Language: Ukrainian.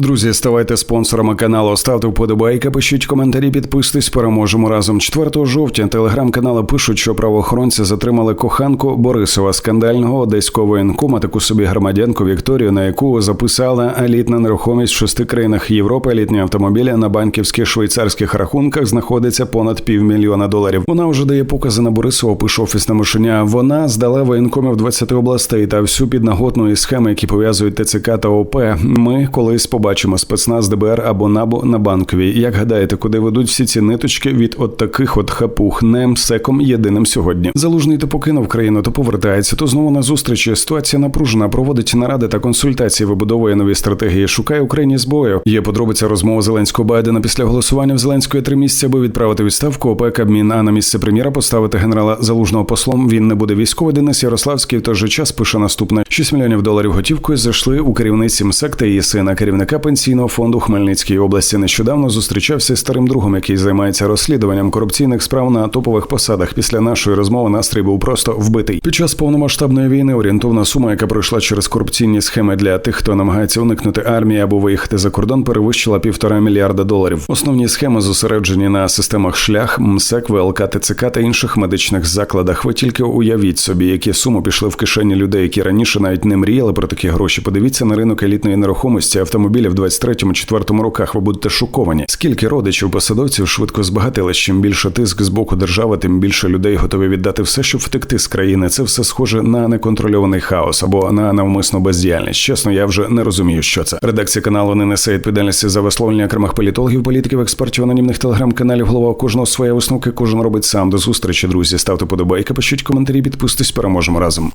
Друзі, ставайте спонсорами каналу, ставте вподобайки, пишіть коментарі, підписуйтесь, переможемо разом. 4 жовтня телеграм-канали пишуть, що правоохоронці затримали коханку Борисова скандального одеського воєнкома, таку собі громадянку Вікторію, на яку записала елітна нерухомість в шести країнах Європи. Елітні автомобілі на банківських швейцарських рахунках знаходиться понад півмільйона доларів. Вона вже дає покази на Борисова. Пише офісне мишеня. Вона здала воєнкомів 20 областей та всю піднаготну і схеми, які пов'язують ТЦК та ОП. Ми колись побачимо спецназ ДБР або НАБУ на банковій. Як гадаєте, куди ведуть всі ці ниточки від от таких от хапух? Не МСЕКом єдиним сьогодні. Залужний то покинув країну, то повертається, то знову на зустрічі. Ситуація напружена. Проводить наради та консультації, вибудовує нові стратегії. Шукає Україні зброю. Є подробиця розмови Зеленського Байдена після голосування в Зеленської три місяці, аби відправити відставку ОП Кабмін, а на місце прем'єра поставити генерала залужного послом. Він не буде військовий. Денис Ярославський в той же час пише наступне: 6 мільйонів доларів готівкою зайшли у керівниці МСЕК та її сина, керівника пенсійного фонду Хмельницької області. Нещодавно зустрічався з старим другом, який займається розслідуванням корупційних справ на топових посадах. Після нашої розмови настрій був просто вбитий. Під час повномасштабної війни орієнтовна сума, яка пройшла через корупційні схеми для тих, хто намагається уникнути армії або виїхати за кордон, перевищила півтора мільярда доларів. Основні схеми зосереджені на системах шлях, МСЕК, ВЛК, ТЦК та інших медичних закладах. Ви тільки уявіть собі, які суми пішли в кишені людей, які раніше навіть не мріяли про такі гроші. Подивіться на ринок елітної нерухомості автомобілів в 23-4 роках. Ви будете шоковані. Скільки родичів посадовців швидко збагатили. Чим більше тиск з боку держави, тим більше людей готові віддати все, щоб втекти з країни. Це все схоже на неконтрольований хаос або на навмисну бездіяльність. Чесно, я вже не розумію, що це. Редакція каналу не несе відповідальності за висловлення окремих політологів, політиків, експертів, анонімних телеграм-каналів. Голова кожного своє висновки. Кожен робить сам. До зустрічі, друзі. Ставте подобайки, пишіть коментарі, підписуйтесь. Переможемо разом.